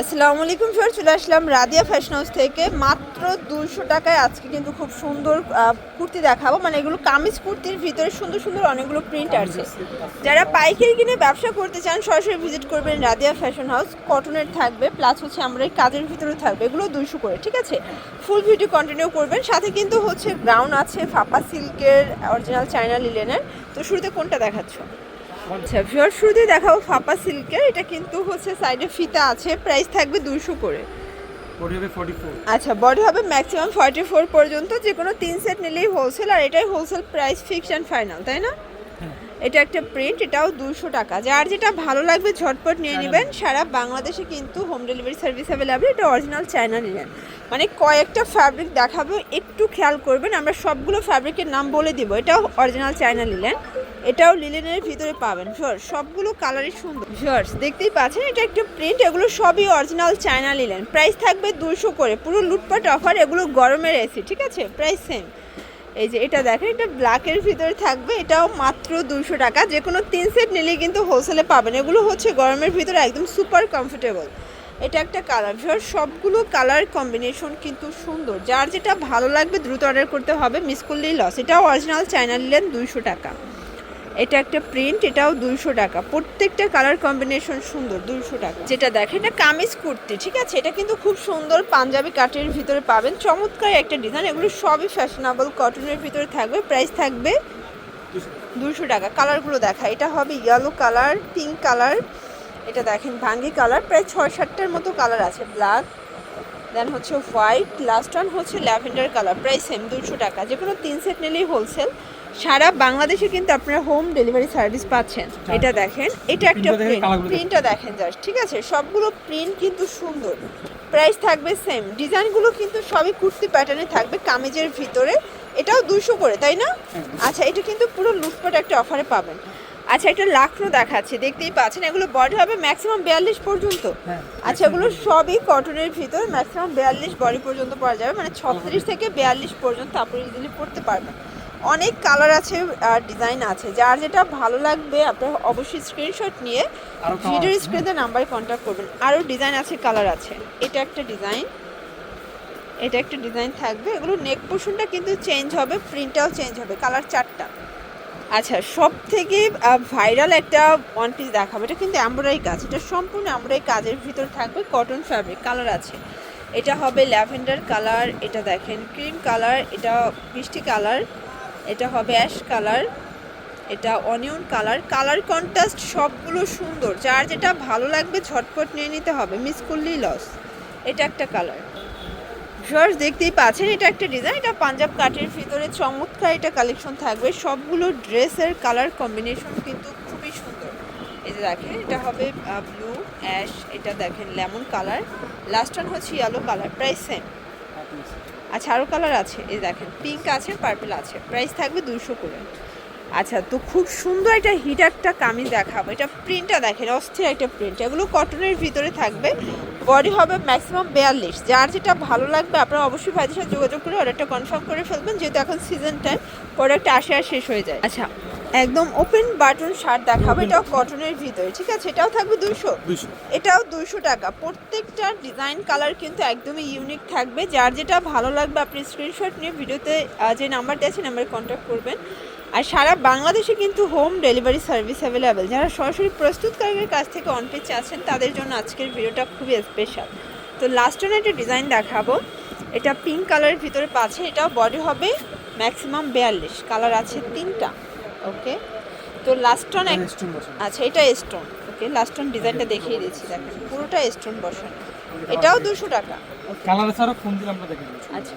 আসসালামু আলাইকুম ফের চলে আসলাম রাদিয়া ফ্যাশন হাউস থেকে। মাত্র দুশো টাকায় আজকে কিন্তু খুব সুন্দর কুর্তি দেখাবো। মানে এগুলো কামিজ কুর্তির ভিতরে সুন্দর সুন্দর অনেকগুলো প্রিন্ট আছে। যারা পাইকারি কিনে ব্যবসা করতে চান সরাসরি ভিজিট করবেন রাদিয়া ফ্যাশন হাউস কটনের থাকবে প্লাস হচ্ছে আমরা এই কাজের ভিতরে থাকবে। এগুলো দুশো করে ঠিক আছে? ফুল ভিডিও কন্টিনিউ করবেন। সাথে কিন্তু হচ্ছে ব্রাউন আছে ফাপা সিল্কের অরিজিনাল চায়না লিলেনের তো শুরুতে কোনটা দেখাচ্ছ? আচ্ছা ভিওর শুরুতেই দেখাবো ফাপা সিল্কের। এটা কিন্তু হচ্ছে সাইডে ফিতা আছে। প্রাইস থাকবে দুশো করে। বডি হবে 44 আচ্ছা বডি হবে ম্যাক্সিমাম ফর্টি ফোর পর্যন্ত। যে কোনো তিন সেট নিলেই হোলসেল আর এটাই wholesale price fix and final তাই না? হ্যাঁ। এটা একটা প্রিন্ট এটাও দুশো টাকা। যার যেটা ভালো লাগবে ঝটপট নিয়ে নেবেন। সারা বাংলাদেশে কিন্তু হোম ডেলিভারি সার্ভিস অ্যাভেলেবেল এটা অরিজিনাল চায়না নিলেন। মানে কয়েকটা ফ্যাব্রিক দেখাবো, একটু খেয়াল করবেন, আমরা সবগুলো ফ্যাব্রিকের নাম বলে দিব। এটাও অরিজিনাল চায়না নিলেন এটাও লিলেনের ভিতরে পাবেন। শিওর সবগুলো কালারই সুন্দর। শিওর দেখতেই পাচ্ছেন, এটা একটা প্রিন্ট এগুলো সবই অরিজিনাল চায়না লিলেন প্রাইস থাকবে দুশো করে, পুরো লুটপাট অফার এগুলো গরমের এসি ঠিক আছে? প্রাইস সেম এই যে এটা দেখেন, এটা ব্ল্যাকের ভিতরে থাকবে, এটাও মাত্র দুশো টাকা। যে কোনো তিন সেট নিলেই কিন্তু হোলসেলে পাবেন। এগুলো হচ্ছে গরমের ভিতরে একদম সুপার কমফোর্টেবল এটা একটা কালার ভিওর সবগুলো কালার কম্বিনেশন কিন্তু সুন্দর। যার যেটা ভালো লাগবে দ্রুত অর্ডার করতে হবে মিস করলেই লস এটাও অরিজিনাল চায়না নিলেন দুইশো টাকা। এটা একটা প্রিন্ট এটাও দুইশো টাকা। প্রত্যেকটা কালার কম্বিনেশন সুন্দর, দুইশো টাকা। যেটা দেখেন, এটা কামিজ কুর্তি, ঠিক আছে? এটা কিন্তু খুব সুন্দর পাঞ্জাবি কাটের ভিতরে পাবেন। চমৎকার একটা ডিজাইন এগুলো সবই ফ্যাশনেবল কটনের ভিতরে থাকবে। প্রাইস থাকবে দুশো টাকা। কালারগুলো দেখা। এটা হবে ইয়েলো কালার পিঙ্ক কালার এটা দেখেন ভাঙ্গি কালার প্রায় ছয় সাতটার মতো কালার আছে ব্ল্যাক দেন হচ্ছে হোয়াইট লাস্ট ওয়ান হচ্ছে ল্যাভেন্ডার কালার প্রায় সেম দুশো টাকা। যে কোনো তিন সেট নিলেই হোলসেল সারা বাংলাদেশে কিন্তু আপনারা হোম ডেলিভারি সার্ভিস পাচ্ছেন। এটা দেখেন এটা একটা প্রিন্ট। প্রিন্টটা দেখেন। জাস্ট ঠিক আছে? সবগুলো প্রিন্ট কিন্তু সুন্দর। প্রাইস থাকবে সেম ডিজাইনগুলো কিন্তু সবই কুর্তি প্যাটার্নে থাকবে কামিজের ভিতরে। এটাও দুশো করে তাই না? আচ্ছা এটা কিন্তু পুরো লুটপাট একটা অফারে পাবেন। আচ্ছা একটা লাখনো দেখাচ্ছে দেখতেই পাচ্ছেন এগুলো বডি হবে ম্যাক্সিমাম বিয়াল্লিশ পর্যন্ত। হ্যাঁ, আচ্ছা এগুলো সবই কটনের ভিতর ম্যাক্সিমাম বিয়াল্লিশ বডি পর্যন্ত পাওয়া যাবে মানে ছত্রিশ থেকে বিয়াল্লিশ পর্যন্ত আপনি ইজিলি পড়তে পারবেন। অনেক কালার আছে আর ডিজাইন আছে যার যেটা ভালো লাগবে আপনার অবশ্যই স্ক্রিনশট নিয়ে ভিডিওর স্ক্রিনে নাম্বারে কন্ট্যাক্ট করবেন। আরও ডিজাইন আছে কালার আছে এটা একটা ডিজাইন এটা একটা ডিজাইন থাকবে এগুলো নেক পোর্শনটা কিন্তু চেঞ্জ হবে প্রিন্টটাও চেঞ্জ হবে কালার চারটা। আচ্ছা সব থেকে ভাইরাল একটা ওয়ান পিস দেখাবো। এটা কিন্তু এমব্রয়ডারি কাজ এটা সম্পূর্ণ এমব্রয়ডারি কাজের ভিতর থাকবে। কটন ফ্যাব্রিক কালার আছে। এটা হবে ল্যাভেন্ডার কালার। এটা দেখেন ক্রিম কালার এটা মিষ্টি কালার এটা হবে অ্যাশ কালার এটা অনিয়ন কালার কালার কন্ট্রাস্ট সবগুলো সুন্দর। যার যেটা ভালো লাগবে ঝটপট নিয়ে নিতে হবে। মিস করলেই লস এটা একটা কালার ভিউয়ার্স দেখতেই পাচ্ছেন এটা একটা ডিজাইন এটা পাঞ্জাব কাটের ভিতরে চমৎকার এটা কালেকশন থাকবে। সবগুলো ড্রেসের কালার কম্বিনেশন কিন্তু খুবই সুন্দর। এই যে দেখেন এটা হবে ব্লু অ্যাশ এটা দেখেন লেমন কালার লাস্ট ওয়ান হচ্ছে ইয়েলো কালার প্রাইস সেম আচ্ছা আরও কালার আছে এই দেখেন পিঙ্ক আছে পার্পল আছে প্রাইস থাকবে দুশো করে। আচ্ছা তো খুব সুন্দর একটা হিট একটা কামিজ দেখাবো। এটা প্রিন্টটা দেখেন অস্থির একটা প্রিন্ট। এগুলো কটনের ভিতরে থাকবে। বডি হবে ম্যাক্সিমাম বিয়াল্লিশ। যার যেটা ভালো লাগবে আপনারা অবশ্যই ভাইদের সাথে যোগাযোগ করে অর্ডারটা কনফার্ম করে ফেলবেন যেহেতু এখন সিজন টাইম প্রোডাক্ট আসে আর শেষ হয়ে যায়। আচ্ছা। একদম ওপেন বাটন শার্ট দেখাবো এটাও কটনের ভিতরে ঠিক আছে? এটাও থাকবে দুশো এটাও দুশো টাকা। প্রত্যেকটা ডিজাইন কালার কিন্তু একদমই ইউনিক থাকবে। যার যেটা ভালো লাগবে আপনি স্ক্রিনশট নিয়ে ভিডিওতে যে নাম্বারটা আছে নাম্বারে কন্ট্যাক্ট করবেন। আর সারা বাংলাদেশে কিন্তু হোম ডেলিভারি সার্ভিস অ্যাভেলেবেল যারা সরাসরি প্রস্তুতকারকের কাছ থেকে অন পেজ আছেন তাদের জন্য আজকের ভিডিওটা খুবই স্পেশাল তো লাস্ট একটা ডিজাইন দেখাবো। এটা পিঙ্ক কালারের ভিতরে পাচ্ছে এটাও বডি হবে ম্যাক্সিমাম বিয়াল্লিশ। কালার আছে তিনটা ওকে তো লাস্ট ওয়ান এক আচ্ছা এটা স্টোন ওকে লাস্ট ওয়ান ডিজাইনটা দেখিয়ে দিচ্ছি দেখেন পুরোটা স্টোন বসানো। এটাও দুশো টাকা কালার ছাড়া ফোন দিলে আমরা দেখে আচ্ছা।